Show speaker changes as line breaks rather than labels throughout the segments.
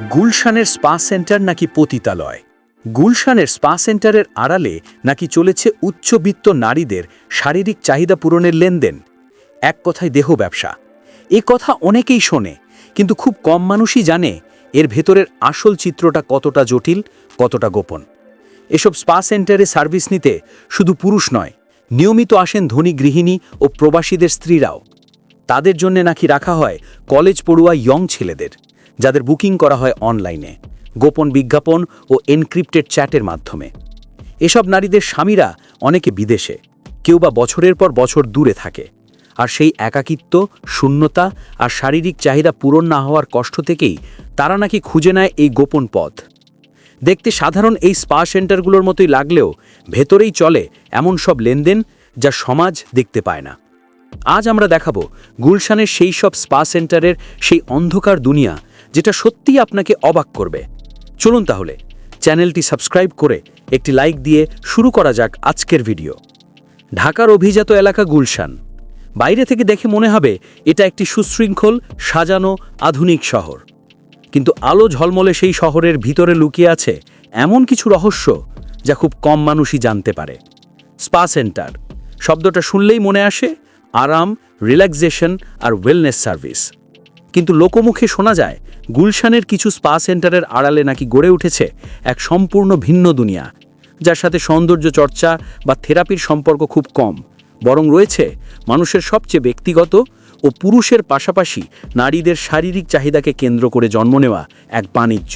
গুলশানের spa centre নাকি পতিতালয়? গুলশানের স্পা সেন্টারের আড়ালে নাকি চলেছে উচ্চবিত্ত নারীদের শারীরিক চাহিদা পূরণের লেনদেন? এক কথায় দেহ ব্যবসা। এ কথা অনেকেই শোনে, কিন্তু খুব কম মানুষই জানে এর ভেতরের আসল চিত্রটা কতটা জটিল, কতটা গোপন। এসব স্পা সেন্টারে সার্ভিস নিতে শুধু পুরুষ নয়, নিয়মিত আসেন ধনী গৃহিণী ও প্রবাসীদের স্ত্রীরাও। তাদের জন্য নাকি রাখা হয় কলেজ পড়ুয়া ইয়ং ছেলেদের। যাদের বুকিং করা হয় অনলাইনে, গোপন বিজ্ঞাপন ও এনক্রিপ্টেড চ্যাটের মাধ্যমে। এসব নারীদের স্বামীরা অনেকে বিদেশে, কেউ বা বছরের পর বছর দূরে থাকে। আর সেই একাকিত্ব, শূন্যতা আর শারীরিক চাহিদা পূরণ না হওয়ার কষ্ট থেকেই তারা নাকি খুঁজে নেয় এই গোপন পথ। দেখতে সাধারণ এই স্পা সেন্টারগুলোর মতোই লাগলেও ভেতরেই চলে এমন সব লেনদেন যা সমাজ দেখতে পায় না। আজ আমরা দেখাবো গুলশানের সেই সব স্পা সেন্টারের সেই অন্ধকার দুনিয়া যেটা সত্যিই আপনাকে অবাক করবে। চলুন তাহলে, চ্যানেলটি সাবস্ক্রাইব করে একটি লাইক দিয়ে শুরু করা যাক আজকের ভিডিও। ঢাকার অভিজাত এলাকা গুলশান। বাইরে থেকে দেখে মনে হবে, এটা একটি সুশৃঙ্খল, সাজানো, আধুনিক শহর। কিন্তু আলো ঝলমলে সেই শহরের ভিতরে লুকিয়ে আছে এমন কিছু রহস্য যা খুব কম মানুষই জানতে পারে। Spa centre. শব্দটা শুনলেই মনে আসে, আরাম, রিল্যাক্সেশন আর ওয়েলনেস সার্ভিস। কিন্তু লোকমুখে শোনা যায়, গুলশানের কিছু স্পা সেন্টারের আড়ালে নাকি গড়ে উঠেছে এক সম্পূর্ণ ভিন্ন দুনিয়া, যার সাথে সৌন্দর্য চর্চা বা থেরাপির সম্পর্ক খুব কম, বরং রয়েছে মানুষের সবচেয়ে ব্যক্তিগত ও পুরুষের পাশাপাশি নারীদের শারীরিক চাহিদাকে কেন্দ্র করে জন্ম নেওয়া এক বাণিজ্য।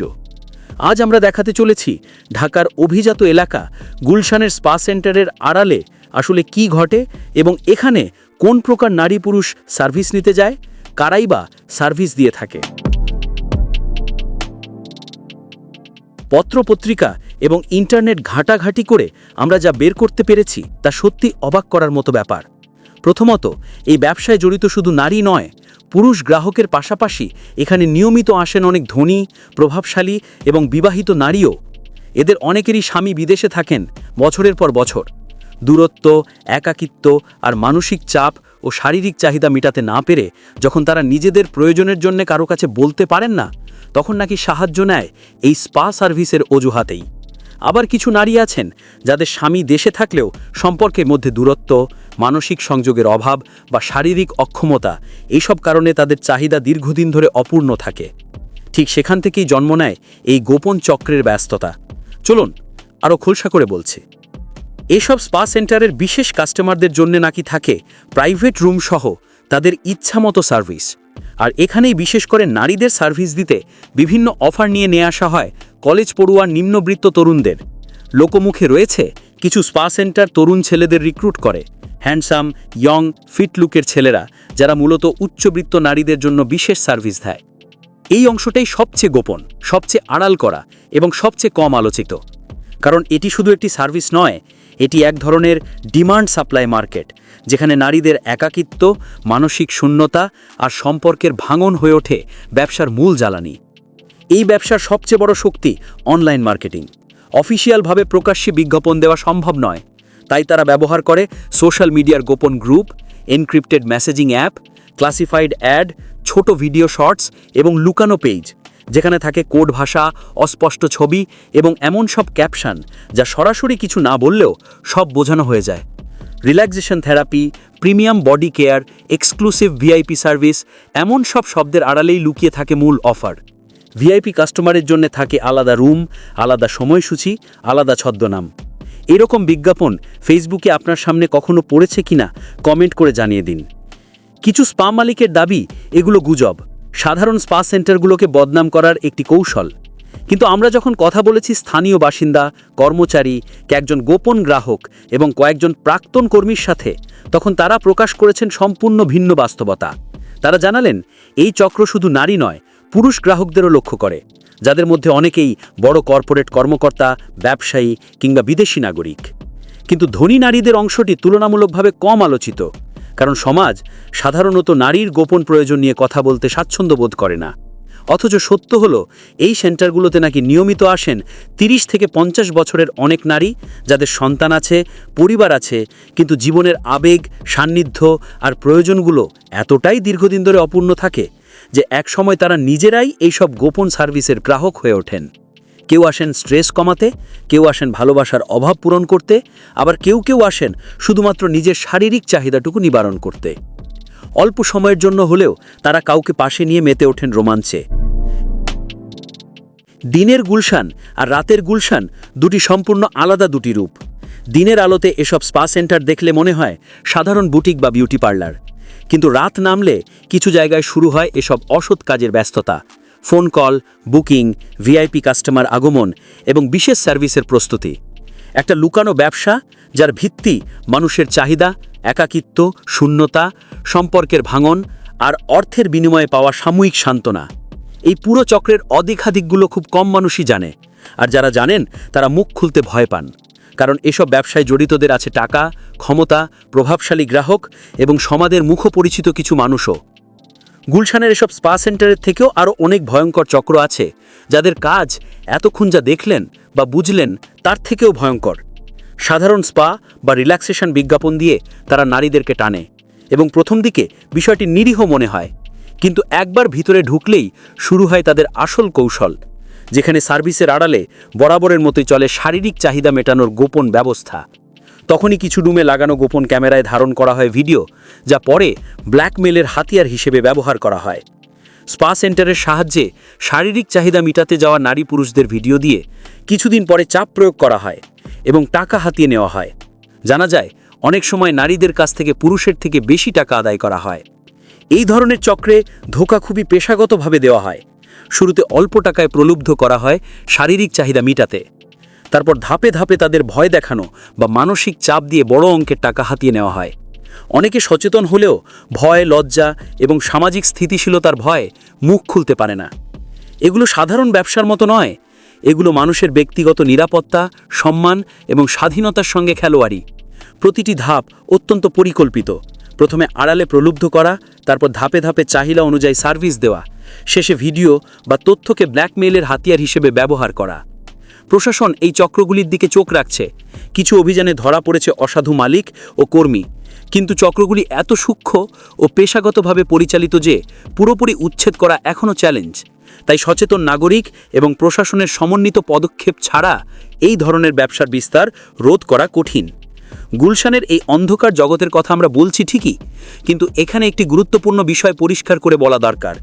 আজ আমরা দেখাতে চলেছি ঢাকার অভিজাত এলাকা, গুলশানের স্পা সেন্টারের আড়ালে আসলে কি ঘটে এবং এখানে কোন প্রকার নারী পুরুষ সার্ভিস নিতে যায় কারাই বা সার্ভিস দিয়ে থাকে। পত্রপত্রিকা এবং ইন্টারনেট ঘাঁটাঘাঁটি করে আমরা যা বের করতে পেরেছি তা সত্যি অবাক করার মতো ব্যাপার। প্রথমত, এই ব্যবসায় জড়িত শুধু নারী নয়, পুরুষ গ্রাহকের পাশাপাশি এখানে নিয়মিত আসেন অনেক ধনী, প্রভাবশালী এবং বিবাহিত নারীও। এদের অনেকেরই স্বামী বিদেশে থাকেন বছরের পর বছর। দূরত্ব, একাকিত্ব আর মানসিক চাপ ও শারীরিক চাহিদা মেটাতে না পেরে যখন তারা নিজেদের প্রয়োজনের জন্য কারও কাছে বলতে পারেন না, তখন নাকি সাহায্য নেয় এই স্পা সার্ভিসের অজুহাতেই। আবার কিছু নারী আছেন যাদের স্বামী দেশে থাকলেও সম্পর্কের মধ্যে দূরত্ব, মানসিক সংযোগের অভাব বা শারীরিক অক্ষমতা এইসব কারণে তাদের চাহিদা দীর্ঘদিন ধরে অপূর্ণ থাকে। ঠিক সেখান থেকেই জন্ম নেয় এই গোপন চক্রের ব্যস্ততা। চলুন আরও খোলসা করে বলছি। এসব স্পা সেন্টারের বিশেষ কাস্টমারদের জন্য নাকি থাকে প্রাইভেট রুম সহ তাদের ইচ্ছামতো সার্ভিস। আর এখানেই বিশেষ করে নারীদের সার্ভিস দিতে বিভিন্ন অফার নিয়ে নিয়ে আসা হয় কলেজ পড়ুয়া নিম্নবৃত্ত তরুণদের। লোকমুখে রয়েছে কিছু স্পা সেন্টার তরুণ ছেলেদের রিক্রুট করে। হ্যান্ডসাম, ইয়ং, ফিট লুকের ছেলেরা, যারা মূলত উচ্চবৃত্ত নারীদের জন্য বিশেষ সার্ভিস দেয়। এই অংশটাই সবচেয়ে গোপন, সবচেয়ে আড়াল করা এবং সবচেয়ে কম আলোচিত। কারণ এটি শুধু একটি সার্ভিস নয় এটি এক ধরনের ডিমান্ড সাপ্লাই মার্কেট, যেখানে নারীদের একাকিত্ব, মানসিক শূন্যতা আর সম্পর্কের ভাঙন হয়ে ওঠে ব্যবসার মূল জ্বালানি। এই ব্যবসার সবচেয়ে বড় শক্তি অনলাইন মার্কেটিং। অফিসিয়ালভাবে প্রকাশ্যে বিজ্ঞাপন দেওয়া সম্ভব নয়, তাই তারা ব্যবহার করে সোশ্যাল মিডিয়ার গোপন group, encrypted messaging app, classified ad, ছোট ভিডিও শর্টস এবং লুকানো পেজ। যেখানে থাকে কোড ভাষা, অস্পষ্ট ছবি এবং এমন সব ক্যাপশন যা সরাসরি কিছু না বললেও সব বোঝানো হয়ে যায়। Relaxation therapy, premium body care, exclusive VIP service, এমন সব শব্দের আড়ালেই লুকিয়ে থাকে মূল অফার। ভিআইপি কাস্টমারের জন্য থাকে আলাদা রুম, আলাদা সময়সূচি, আলাদা ছদ্মনাম। এরকম বিজ্ঞাপন ফেসবুকে আপনার সামনে কখনো পড়েছে কিনা কমেন্ট করে জানিয়ে দিন। কিছু স্পা মালিকের দাবি, এগুলো গুজব। সাধারণ স্পা সেন্টারগুলোকে বদনাম করার একটি কৌশল। কিন্তু আমরা যখন কথা বলেছি স্থানীয় বাসিন্দা, কর্মচারী, কয়েকজন গোপন গ্রাহক এবং কয়েকজন প্রাক্তন কর্মীর সাথে, তখন তারা প্রকাশ করেছেন সম্পূর্ণ ভিন্ন বাস্তবতা। তারা জানালেন, এই চক্র শুধু নারী নয়, পুরুষ গ্রাহকদেরও লক্ষ্য করে, যাদের মধ্যে অনেকেই বড় কর্পোরেট কর্মকর্তা, ব্যবসায়ী কিংবা বিদেশি নাগরিক। কিন্তু ধনী নারীদের অংশটি তুলনামূলকভাবে কম আলোচিত। কারণ সমাজ সাধারণত নারীর গোপন প্রয়োজন নিয়ে কথা বলতে স্বাচ্ছন্দ্য বোধ করে না। অথচ সত্য হলো, এই সেন্টারগুলোতে নাকি নিয়মিত আসেন ৩০ থেকে পঞ্চাশ বছরের অনেক নারী, যাদের সন্তান আছে, পরিবার আছে, কিন্তু জীবনের আবেগ, সান্নিধ্য আর প্রয়োজনগুলো এতটাই দীর্ঘদিন ধরে অপূর্ণ থাকে যে একসময় তারা নিজেরাই এইসব গোপন সার্ভিসের গ্রাহক হয়ে ওঠেন। কেউ আসেন স্ট্রেস কমাতে, কেউ আসেন ভালোবাসার অভাব পূরণ করতে, আবার কেউ কেউ আসেন শুধুমাত্র নিজের শারীরিক চাহিদাটুকু নিবারণ করতে। অল্প সময়ের জন্য হলেও তারা কাউকে পাশে নিয়ে মেতে ওঠেন রোমাঞ্চে। দিনের গুলশান আর রাতের গুলশান দুটি সম্পূর্ণ আলাদা দুটি রূপ। দিনের আলোতে এসব স্পা সেন্টার দেখলে মনে হয় সাধারণ বুটিক বা বিউটি পার্লার। কিন্তু রাত নামলে কিছু জায়গায় শুরু হয় এসব অসৎ কাজের ব্যস্ততা। Phone call, booking, VIP customer আগমন এবং বিশেষ সার্ভিসের প্রস্তুতি। একটা লুকানো ব্যবসা যার ভিত্তি মানুষের চাহিদা, একাকিত্ব, শূন্যতা, সম্পর্কের ভাঙন আর অর্থের বিনিময়ে পাওয়া সাময়িক সান্ত্বনা। এই পুরো চক্রের অধিকাধিকগুলো খুব কম মানুষই জানে আর যারা জানেন তারা মুখ খুলতে ভয় পান। কারণ এসব ব্যবসায় জড়িতদের আছে টাকা, ক্ষমতা, প্রভাবশালী গ্রাহক এবং সমাজের মুখপরিচিত কিছু মানুষও। গুলশানের এসব স্পা সেন্টারের থেকেও আরও অনেক ভয়ঙ্কর চক্র আছে, যাদের কাজ এতক্ষণ যা দেখলেন বা বুঝলেন তার থেকেও ভয়ঙ্কর। সাধারণ স্পা বা রিল্যাক্সেশন বিজ্ঞাপন দিয়ে তারা নারীদেরকে টানে এবং প্রথম দিকে বিষয়টি নিরীহ মনে হয়, কিন্তু একবার ভিতরে ঢুকলেই শুরু হয় তাদের আসল কৌশল, যেখানে সার্ভিসের আড়ালে বরাবরের মতোই চলে শারীরিক চাহিদা মেটানোর গোপন ব্যবস্থা। তখনই কিছু রুমে লাগানো গোপন ক্যামেরায় ধারণ করা হয় ভিডিও, যা পরে ব্ল্যাকমেলের হাতিয়ার হিসেবে ব্যবহার করা হয়। স্পা সেন্টারের সাহায্যে শারীরিক চাহিদা মিটাতে যাওয়া নারী পুরুষদের ভিডিও দিয়ে কিছুদিন পরে চাপ প্রয়োগ করা হয় এবং টাকা হাতিয়ে নেওয়া হয়। জানা যায়, অনেক সময় নারীদের কাছ থেকে পুরুষের থেকে বেশি টাকা আদায় করা হয়। এই ধরনের চক্রে ধোকা খুবই পেশাগতভাবে দেওয়া হয়। শুরুতে অল্প টাকায় প্রলুব্ধ করা হয় শারীরিক চাহিদা মিটাতে। তারপর ধাপে ধাপে তাদের ভয় দেখানো বা মানসিক চাপ দিয়ে বড় অঙ্কের টাকা হাতিয়ে নেওয়া হয়। অনেকে সচেতন হলেও ভয়, লজ্জা এবং সামাজিক স্থিতিশীলতার ভয়ে মুখ খুলতে পারে না। এগুলো সাধারণ ব্যবসার মতো নয়। এগুলো মানুষের ব্যক্তিগত নিরাপত্তা, সম্মান এবং স্বাধীনতার সঙ্গে খেলোয়াড়ি। প্রতিটি ধাপ অত্যন্ত পরিকল্পিত। প্রথমে আড়ালে প্রলুব্ধ করা, তারপর ধাপে ধাপে চাহিদা অনুযায়ী সার্ভিস দেওয়া, শেষে ভিডিও বা তথ্যকে ব্ল্যাকমেইলের হাতিয়ার হিসেবে ব্যবহার করা। প্রশাসন এই চক্রগুলির দিকে চোখ রাখছে। কিছু অভিযানে ধরা পড়েছে অসাধু মালিক ও কর্মী। কিন্তু চক্রগুলি এত সূক্ষ্ম ও পেশাগতভাবে পরিচালিত যে, পুরোপুরি উচ্ছেদ করা এখনও চ্যালেঞ্জ। তাই সচেতন নাগরিক এবং প্রশাসনের সমন্বিত পদক্ষেপ ছাড়া এই ধরনের ব্যবসার বিস্তার রোধ করা কঠিন। গুলশানের এই অন্ধকার জগতের কথা আমরা বলছি ঠিকই, কিন্তু এখানে একটি গুরুত্বপূর্ণ বিষয় পরিষ্কার করে বলা দরকার।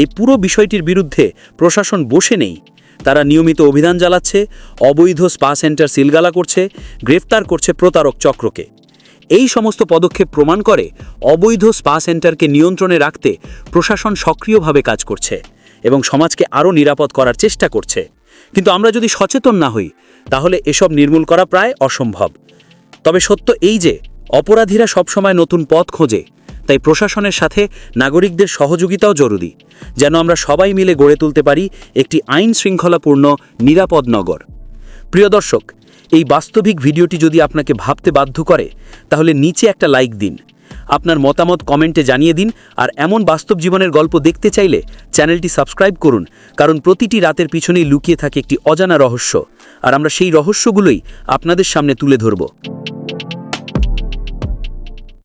এই পুরো বিষয়টির বিরুদ্ধে প্রশাসন বসে নেই। তারা নিয়মিত অভিযান চালাচ্ছে, অবৈধ স্পা সেন্টার সিলগালা করছে, গ্রেফতার করছে প্রতারক চক্রকে। এই সমস্ত পদক্ষেপ প্রমাণ করে অবৈধ স্পা সেন্টারকে নিয়ন্ত্রণে রাখতে প্রশাসন সক্রিয়ভাবে কাজ করছে এবং সমাজকে আরও নিরাপদ করার চেষ্টা করছে। কিন্তু আমরা যদি সচেতন না হই, তাহলে এসব নির্মূল করা প্রায় অসম্ভব। তবে সত্য এই যে, অপরাধীরা সবসময় নতুন পথ খোঁজে তাই প্রশাসনের সাথে নাগরিকদের সহযোগিতাও জরুরি, যেন আমরা সবাই মিলে গড়ে তুলতে পারি একটি আইন শৃঙ্খলাপূর্ণ নিরাপদ নগর। প্রিয় দর্শক, এই বাস্তবিক ভিডিওটি যদি আপনাকে ভাবতে বাধ্য করে, তাহলে নিচে একটা লাইক দিন, আপনার মতামত কমেন্টে জানিয়ে দিন, আর এমন বাস্তব জীবনের গল্প দেখতে চাইলে চ্যানেলটি সাবস্ক্রাইব করুন, কারণ প্রতিটি রাতের পিছনেই লুকিয়ে থাকে একটি অজানা রহস্য, আর আমরা সেই রহস্যগুলোই আপনাদের সামনে তুলে ধরব।